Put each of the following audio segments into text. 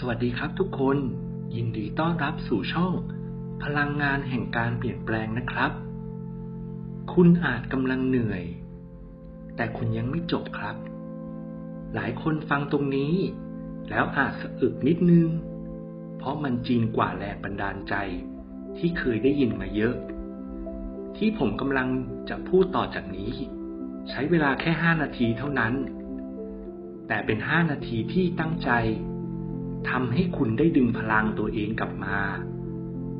สวัสดีครับทุกคน ยินดีต้อนรับสู่ช่อง พลังงานแห่งการเปลี่ยนแปลงนะครับ คุณอาจกำลังเหนื่อย แต่คุณยังไม่จบครับ หลายคนฟังตรงนี้ แล้วอาจสะอึกนิดนึง เพราะมันจริงกว่าแรงบันดาลใจ ที่เคยได้ยินมาเยอะ ที่ผมกำลังจะพูดต่อจากนี้ ใช้เวลาแค่5นาทีเท่านั้น แต่เป็น5นาทีที่ตั้งใจ ทำให้คุณได้ดึงพลังตัวเองกลับมา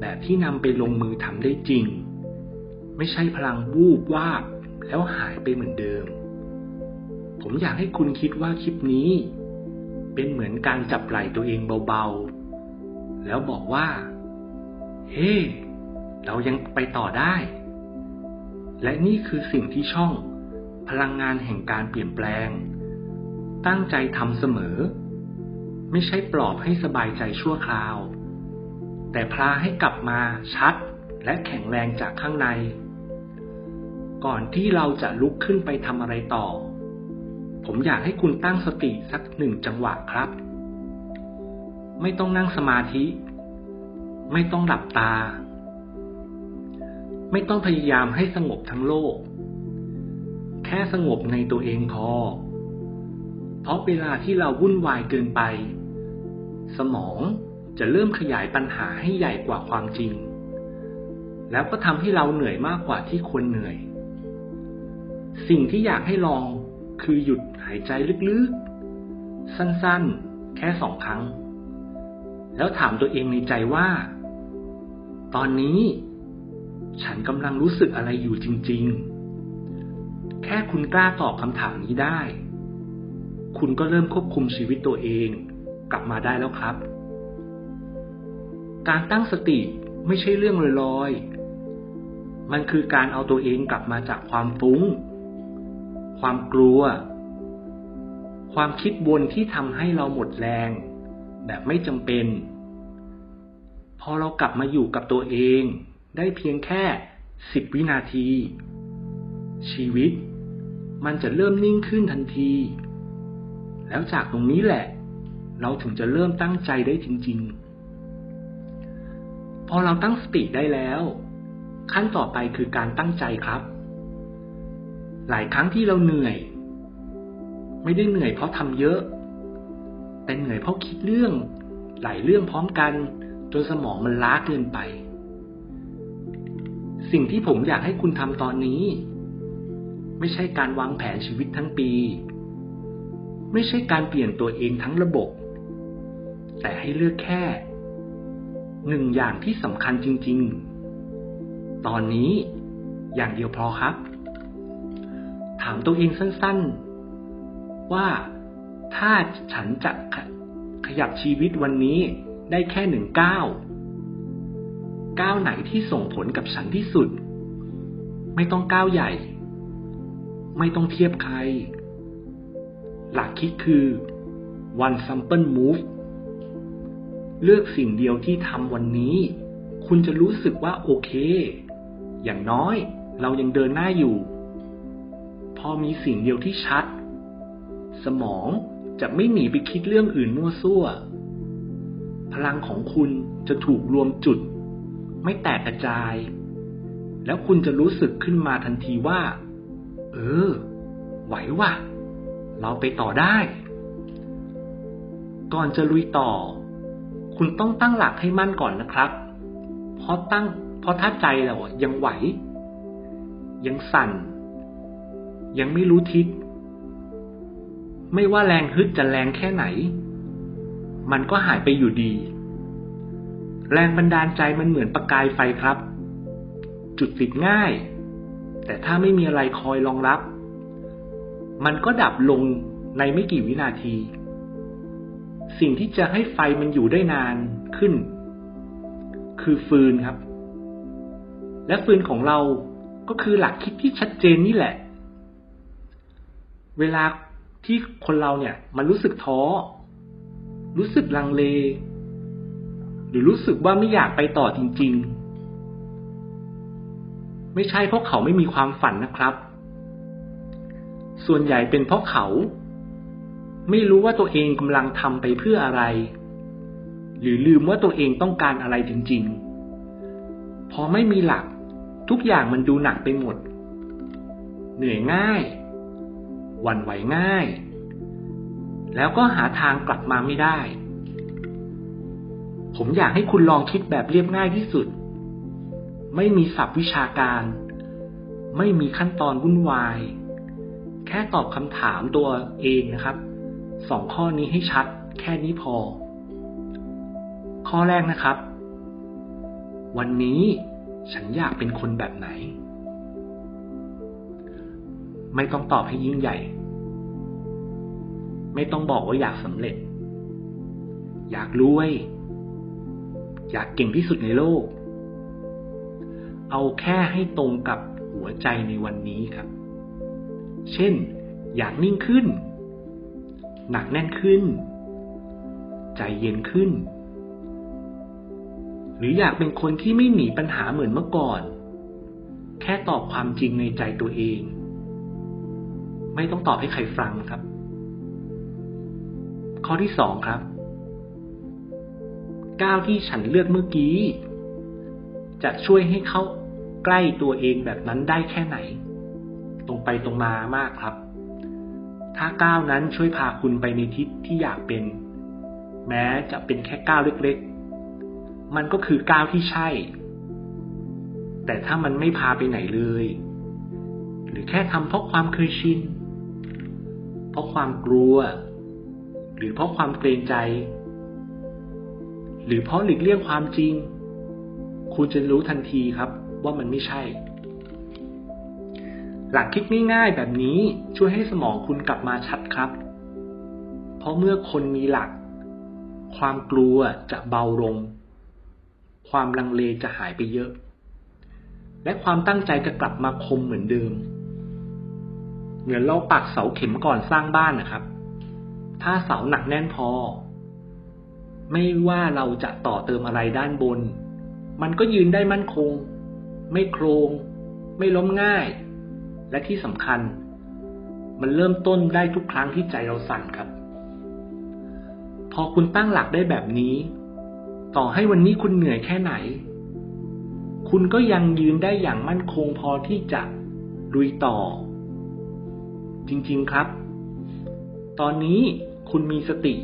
แบบที่นำไปลงมือทำได้จริง ไม่ใช่พลังวูบวาบแล้วหายไปเหมือนเดิม ผมอยากให้คุณคิดว่าคลิปนี้ เป็นเหมือนการจับไหล่ตัวเองเบาๆ แล้วบอกว่า เฮ้ hey, เรายังไปต่อได้ และนี่คือสิ่งที่ช่อง พลังงานแห่งการเปลี่ยนแปลง ตั้งใจทำเสมอ ไม่ใช่ปลอบให้สบายใจชั่วคราว แต่พาให้กลับมาชัดและแข็งแรงจากข้างใน ก่อนที่เราจะลุกขึ้นไปทำอะไรต่อ ผมอยากให้คุณตั้งสติสักหนึ่งจังหวะครับ ไม่ต้องนั่งสมาธิ ไม่ต้องหลับตา ไม่ต้องพยายามให้สงบทั้งโลก แค่สงบในตัวเองพอ เพราะเวลาที่เราวุ่นวายเกินไป สมองจะเริ่มขยายปัญหาให้ใหญ่กว่าความจริง แล้วก็ทำให้เราเหนื่อยมากกว่าที่ควรเหนื่อย สิ่งที่อยากให้ลองคือหยุดหายใจลึกๆ สั้นๆ แค่สองครั้ง แล้วถามตัวเองในใจว่า ตอนนี้ ฉันกำลังรู้สึกอะไรอยู่จริง ๆ แค่คุณกล้าตอบคำถามนี้ได้ คุณก็เริ่มควบคุมชีวิตตัวเอง กลับมาได้แล้วครับ การตั้งสติไม่ใช่เรื่องลอยๆ มันคือการเอาตัวเองกลับมาจากความฟุ้ง ความกลัว ความคิดวนที่ทำให้เราหมดแรง แบบไม่จำเป็น พอเรากลับมาอยู่กับตัวเอง ได้เพียงแค่สิบวินาที ชีวิต มันจะเริ่มนิ่งขึ้นทันที แล้วจากตรงนี้แหละ เราถึงจะเริ่มตั้งใจได้จริง ๆ พอเราตั้งสติได้แล้ว ขั้นต่อไปคือการตั้งใจครับ หลายครั้งที่เราเหนื่อย ไม่ได้เหนื่อยเพราะทำเยอะ แต่เหนื่อยเพราะคิดเรื่อง หลายเรื่องพร้อมกันจนสมองมันล้าเกินไป สิ่งที่ผมอยากให้คุณทำตอนนี้ ไม่ใช่การวางแผนชีวิตทั้งปี ไม่ใช่การเปลี่ยนตัวเองทั้งระบบ แต่ให้เลือกแค่หนึ่งอย่างที่สำคัญจริง ๆ ตอนนี้อย่างเดียวพอครับ ถามตัวเองสั้น ๆ ว่าถ้าฉันจะขยับชีวิตวันนี้ได้แค่หนึ่งก้าวก้าวไหนที่ส่งผลกับฉันที่สุด ไม่ต้องก้าวใหญ่ ไม่ต้องเทียบใคร หลักคิดคือ one simple move เลือกสิ่งเดียวที่ทำวันนี้ คุณจะรู้สึกว่าโอเค อย่างน้อยเรายังเดินหน้าอยู่ พอมีสิ่งเดียวที่ชัด สมองจะไม่หนีไปคิดเรื่องอื่นมั่วซั่ว พลังของคุณจะถูกรวมจุด ไม่แตกกระจาย แล้วคุณจะรู้สึกขึ้นมาทันทีว่า เออ ไหวว่ะ เราไปต่อได้ ก่อนจะลุยต่อ คุณต้องตั้งหลักให้มั่นก่อนนะครับ เพราะตั้ง เพราะถ้าใจเรายังไหว ยังสั่น ยังไม่รู้ทิศ ไม่ว่าแรงฮึดจะแรงแค่ไหน มันก็หายไปอยู่ดี แรงบันดาลใจมันเหมือนประกายไฟครับ จุดติดง่าย แต่ถ้าไม่มีอะไรคอยรองรับ มันก็ดับลงในไม่กี่วินาที สิ่งที่จะให้ไฟมันอยู่ได้นานขึ้น คือฟืนครับ และฟืนของเราก็คือหลักคิดที่ชัดเจนนี่แหละ เวลาที่คนเราเนี่ย มันรู้สึกท้อ รู้สึกลังเล หรือรู้สึกว่าไม่อยากไปต่อจริง ๆ ไม่ใช่เพราะเขาไม่มีความฝันนะครับ ส่วนใหญ่เป็นเพราะเขา ไม่รู้ว่าตัวเองกำลังทำไปเพื่ออะไร หรือลืมว่าตัวเองต้องการอะไรจริง ๆ พอไม่มีหลัก ทุกอย่างมันดูหนักไปหมด เหนื่อยง่าย วันไหวง่าย แล้วก็หาทางกลับมาไม่ได้ ผมอยากให้คุณลองคิดแบบเรียบง่ายที่สุด ไม่มีศัพท์วิชาการ ไม่มีขั้นตอนวุ่นวาย แค่ตอบคำถามตัวเองนะครับสองข้อนี้ให้ชัดแค่นี้พอ ข้อแรกนะครับ วันนี้ฉันอยากเป็นคนแบบไหน ไม่ต้องตอบให้ยิ่งใหญ่ ไม่ต้องบอกว่าอยากสำเร็จ อยากรวย อยากเก่งที่สุดในโลก เอาแค่ให้ตรงกับหัวใจในวันนี้ครับ เช่น อยากนิ่งขึ้น หนักแน่นขึ้น ใจเย็นขึ้น หรืออยากเป็นคนที่ไม่หนีปัญหาเหมือนเมื่อก่อน แค่ตอบความจริงในใจตัวเอง ไม่ต้องตอบให้ใครฟังครับ ข้อที่สองครับก้าวที่ฉันเลือกเมื่อกี้ จะช่วยให้เขาใกล้ตัวเองแบบนั้นได้แค่ไหน ตรงไปตรงมามากครับ ถ้าก้าวนั้นช่วยพาคุณไปในทิศที่อยากเป็น แม้จะเป็นแค่ก้าวเล็กๆ มันก็คือก้าวที่ใช่ แต่ถ้ามันไม่พาไปไหนเลย หรือแค่ทำเพราะความเคยชิน เพราะความกลัว หรือเพราะความเกรงใจ หรือเพราะหลีกเลี่ยงความจริง คุณจะรู้ทันทีครับว่ามันไม่ใช่ หลักคิดง่ายๆ แบบนี้ช่วยให้สมองคุณกลับมาชัดครับ เพราะเมื่อคนมีหลัก ความกลัวจะเบาลง ความลังเลจะหายไปเยอะ และความตั้งใจจะกลับมาคมเหมือนเดิม เหมือนเราปักเสาเข็มก่อนสร้างบ้านนะครับ ถ้าเสาหนักแน่นพอ ไม่ว่าเราจะต่อเติมอะไรด้านบน มันก็ยืนได้มั่นคง ไม่โครง ไม่ล้มง่าย และที่สำคัญ มันเริ่มต้นได้ทุกครั้งที่ใจเราสั่นครับ พอคุณตั้งหลักได้แบบนี้ ต่อให้วันนี้คุณเหนื่อยแค่ไหน คุณก็ยังยืนได้อย่างมั่นคงพอที่จะลุยต่อ จริงๆครับ ตอนนี้คุณมีสติ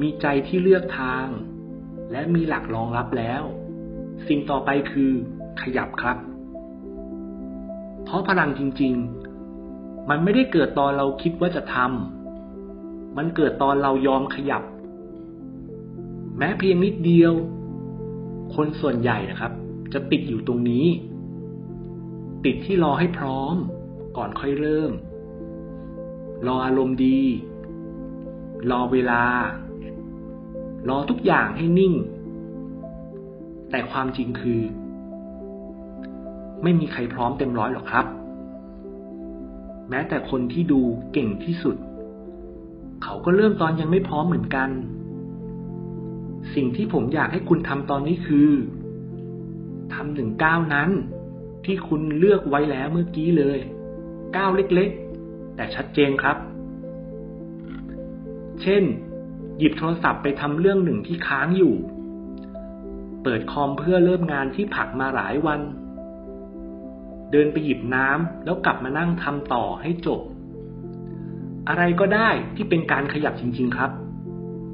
มีใจที่เลือกทาง และมีหลักรองรับแล้ว สิ่งต่อไปคือขยับครับ เพราะพลังจริง ๆ มันไม่ได้เกิดตอนเราคิดว่าจะทำมันเกิดตอนเรายอมขยับ แม้เพียงนิดเดียว คนส่วนใหญ่นะครับ จะติดอยู่ตรงนี้ ติดที่รอให้พร้อม ก่อนค่อยเริ่ม รออารมณ์ดี รอเวลา รอทุกอย่างให้นิ่ง แต่ความจริงคือ ไม่มีใครพร้อมเต็มร้อยหรอกครับ แม้แต่คนที่ดูเก่งที่สุด เขาก็เริ่มตอนยังไม่พร้อมเหมือนกัน สิ่งที่ผมอยากให้คุณทำตอนนี้คือทำหนึ่งก้าวนั้น ที่คุณเลือกไว้แล้วเมื่อกี้เลยก้าวเล็กๆ แต่ชัดเจนครับ เช่น หยิบโทรศัพท์ไปทำเรื่องหนึ่งที่ค้างอยู่ เปิดคอมเพื่อเริ่มงานที่ผักมาหลายวัน เดินไปหยิบน้ำแล้วกลับมานั่งทำต่อให้จบ อะไรก็ได้ที่เป็นการขยับจริง ๆ ครับ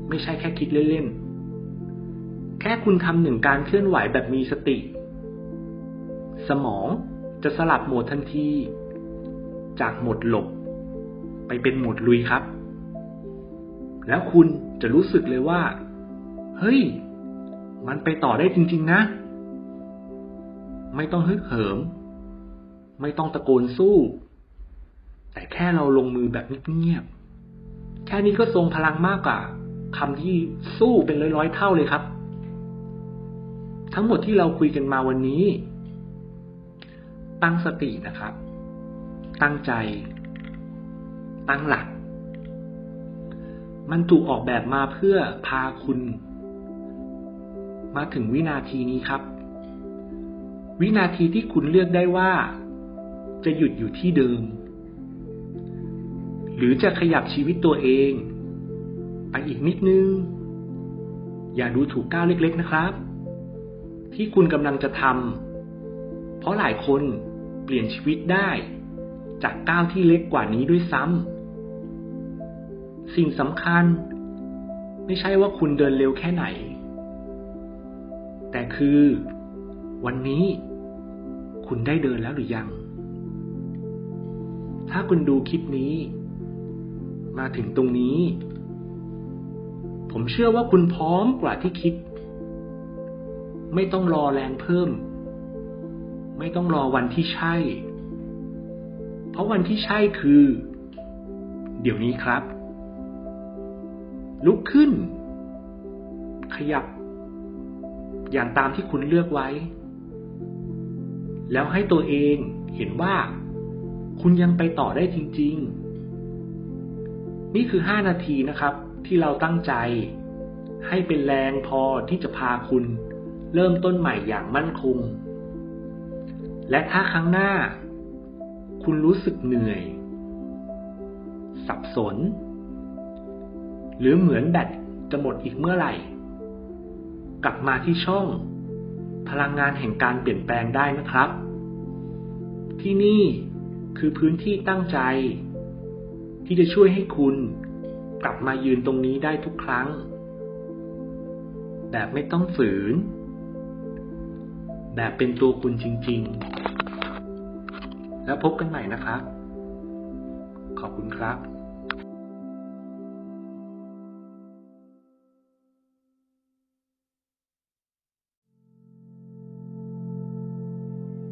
ไม่ใช่แค่คิดเล่น ๆ แค่คุณทำหนึ่งการเคลื่อนไหวแบบมีสติ สมองจะสลับโหมดทันที จากโหมดหลบ ไปเป็นโหมดลุยครับ แล้วคุณจะรู้สึกเลยว่า เฮ้ย มันไปต่อได้จริง ๆ นะ ไม่ต้องฮึกเหิม ไม่ต้องตะโกนสู้ แต่แค่เราลงมือแบบเงียบๆแค่นี้ก็ทรงพลังมากกว่าคำที่สู้เป็นร้อยๆเท่าเลยครับ ทั้งหมดที่เราคุยกันมาวันนี้ ตั้งสตินะครับ ตั้งใจ ตั้งหลัก มันถูกออกแบบมาเพื่อพาคุณ มาถึงวินาทีนี้ครับวินาทีที่คุณเลือกได้ว่า จะหยุดอยู่ที่เดิม หรือจะขยับชีวิตตัวเอง ไปอีกนิดนึง อย่าดูถูกก้าวเล็ก ๆนะครับ ที่คุณกำลังจะทำเพราะหลายคนเปลี่ยนชีวิตได้ จากก้าวที่เล็กกว่านี้ด้วยซ้ำสิ่งสำคัญ ไม่ใช่ว่าคุณเดินเร็วแค่ไหน แต่คือ วันนี้ คุณได้เดินแล้วหรือยัง ถ้าคุณดูคลิปนี้ มาถึงตรงนี้ ผมเชื่อว่าคุณพร้อมกว่าที่คิด ไม่ต้องรอแรงเพิ่ม ไม่ต้องรอวันที่ใช่ เพราะวันที่ใช่คือ เดี๋ยวนี้ครับ ลุกขึ้น ขยับ อย่างตามที่คุณเลือกไว้ แล้วให้ตัวเองเห็นว่า คุณยังไปต่อได้จริง ๆ นี่คือ 5 นาทีนะครับ ที่เราตั้งใจ ให้เป็นแรงพอที่จะพาคุณ เริ่มต้นใหม่อย่างมั่นคง และถ้าครั้งหน้า คุณรู้สึกเหนื่อย สับสน หรือเหมือนแบตจะหมดอีกเมื่อไหร่ กลับมาที่ช่อง พลังงานแห่งการเปลี่ยนแปลงได้นะครับ ที่นี่ คือพื้นที่ตั้งใจ ที่จะช่วยให้คุณกลับมายืนตรงนี้ได้ทุกครั้ง แบบไม่ต้องฝืน แบบเป็นตัวคุณจริง ๆ แล้วพบกันใหม่นะครับ ขอบคุณครับ